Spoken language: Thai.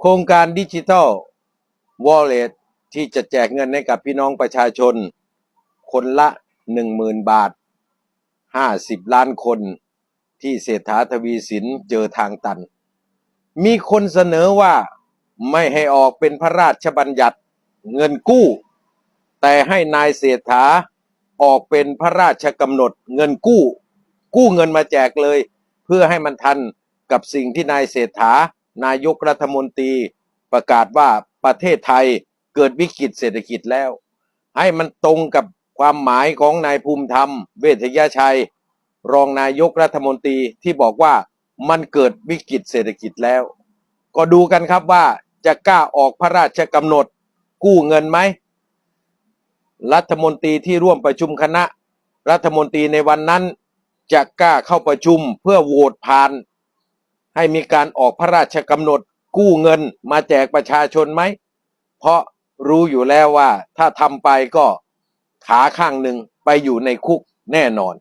โครงการดิจิทัลวอลเล็ตที่จะแจกเงินให้กับพี่น้องประชาชน คนละหนึ่งหมื่นบาทห้าสิบล้านคนที่เศรษฐาทวีสินเจอทางตัน มีคนเสนอว่าไม่ให้ออกเป็นพระราชบัญญัติเงินกู้ แต่ให้นายเศรษฐาออกเป็นพระราชกำหนดเงินกู้ กู้เงินมาแจกเลย เพื่อให้มันทันกับสิ่งที่นายเศรษฐา นายกรัฐมนตรีประกาศว่าประเทศไทยเกิดวิกฤตเศรษฐกิจแล้ว ให้มันตรงกับความหมายของนายภูมิธรรม เวชยชัย รองนายกรัฐมนตรีที่บอกว่ามันเกิดวิกฤตเศรษฐกิจแล้ว ก็ดูกันครับว่าจะกล้าออกพระราชกำหนดกู้เงินไหม รัฐมนตรีที่ร่วมประชุมคณะ รัฐมนตรีในวันนั้นจะกล้าเข้าประชุมเพื่อโหวตผ่าน ให้มีการออกพระราชกำหนดกู้เงินมาแจกประชาชนไหม เพราะรู้อยู่แล้วว่าถ้าทำไปก็ขาข้างหนึ่งไปอยู่ในคุกแน่นอน